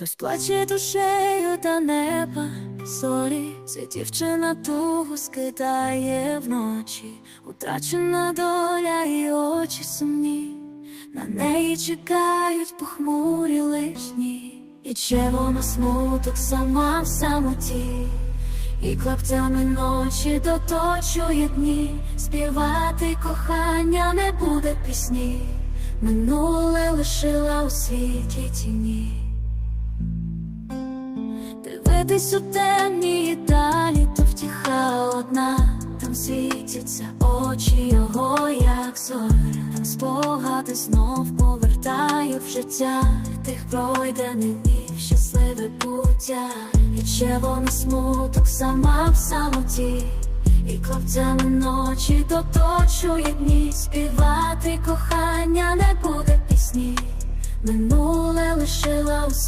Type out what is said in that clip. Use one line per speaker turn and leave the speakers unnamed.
Хтось плаче душею та неба. Зорі, це дівчина тугу скидає вночі, утрачена доля і очі сумні, на неї чекають похмурі лишні, і червона смуток сама в самоті, і клаптями ночі доточує дні, співати кохання не буде пісні, минуле лишила у світі тіні. Дивитись у темні далі, то втіха одна, там світяться очі його, як зоря, там спогади знов повертаю в життя. Тих пройдених днів, щасливе буття, і червоний смуток сама в самоті, і клапцями ночі доточує дні, співати кохання не буде пісні, минуле лишила у